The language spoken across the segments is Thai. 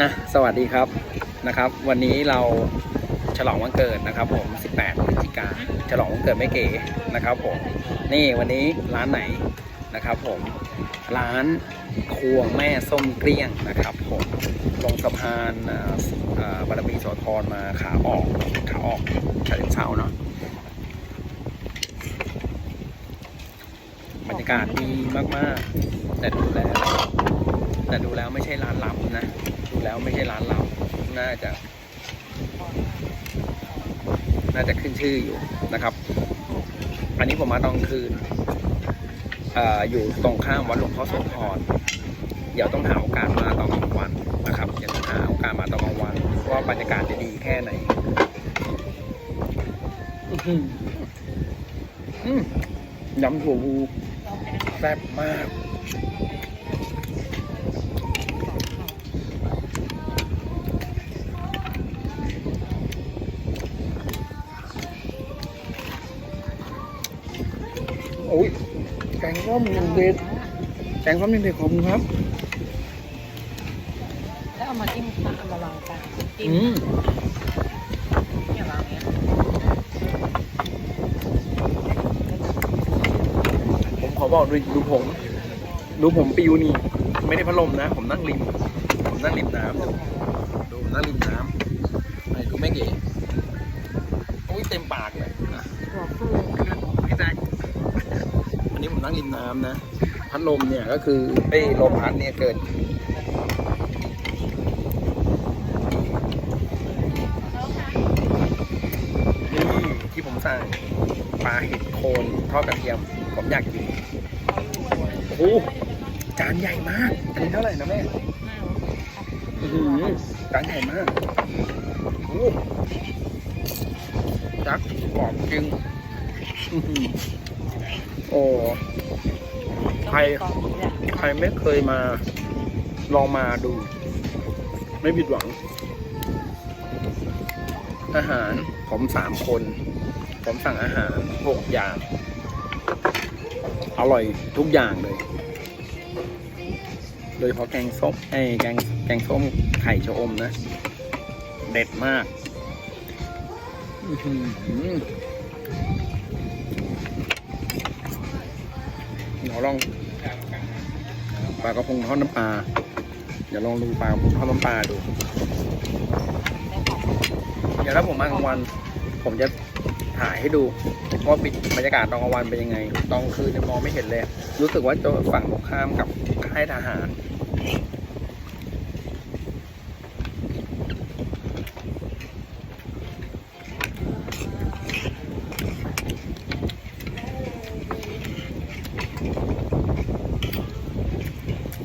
อะสวัสดีครับนะครับ วันนี้เราฉลองวันเกิดนะครับ ผม 18พฤศจิกาฉลองวันเกิดไม่เก๋นะครับผมนี่วันนี้ร้านไหนนะครับ ผมร้านครัวแม่ส้มเกลี้ยงนะครับผมลงสะพานอ่าบารมีโสธรมาขาออกขาออกฉะเชิงเทราเนาะบรรยากาศดีมากๆ แต่ดูแล้ว แต่ดูแล้วไม่ใช่ร้านลับนะ แล้วไม่ใช่ร้านลับน่าจะ น่าจะขึ้นชื่ออยู่นะครับ อันนี้ผมมาตอนกลางคืนออยู่ตรงข้ามวัดหลวงพ่อโสธรเดี๋ยวต้องหาโอกาสมาตอนกลางวันนะครับเดี๋ยวต้องหาโอกาสมาตอนกลางวันว่าบรรยากาศจะดีแค่ไหนยำถั่วพูแซ่บมาก อ้ยแกงส้มยังเด็ดแกงส้มยังเด็ดขอบคุณครับ แล้วเอามาจิ้มปลาเอามาลองกันจิ้มอืมเนี่ยลองเนี้ยผมขอบอกดูดูผมดูผมปิวนี่ ไม่ได้พัดลมนะ ผมนั่งริม ผมนั่งริมน้ำดูดูผมนั่งริมน้ำไหนดูแม่เก๋โอ้ยเต็มปากเลยอะ หัวฟู พี่แจ๊คอั นนี้ผมนั่งริมน้ำนะ พัดลมเนี่ยก็คือไอ้ลมพัดเนี่ยเกิดนี่ที่ผมสั่งปลาเห็ดโคนทอดกระเทียม ผมอยากกินโอ้โหจานใหญ่มาก อันนี้เท่าไหร่นะแม่อื้อหือจานใหญ่มากโอ้โหจักกรอบจริงอื้อหือ โอ้ใครใครไม่เคยมา ลองมาดู ไม่ผิดหวัง อาหารผมสามคน ผมสั่งอาหารหกอย่าง อร่อยทุกอย่างเลย โดยเฉพาะแกงส้มไอ้แกงแกงส้มไข่ชะอมนะ เด็ดมาก หือเดี๋ยวลองปลากระพงทอดน้ำปลาเดี๋ยวลองดูปลากระพงทอดน้ำปลาดู เดี๋ยวถ้าผมมากลางวัน ผมจะถ่ายให้ดูว่าปิดบรรยากาศตอนกลางวันเป็นยังไง ตอนคืนมองไม่เห็นเลย รู้สึกว่าจะฝั่งตรงข้ามกับค่ายทหาร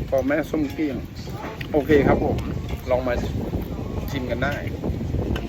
พอแม่ส้มเกลี้ยง โอเคครับผม ลองมาชิมกันได้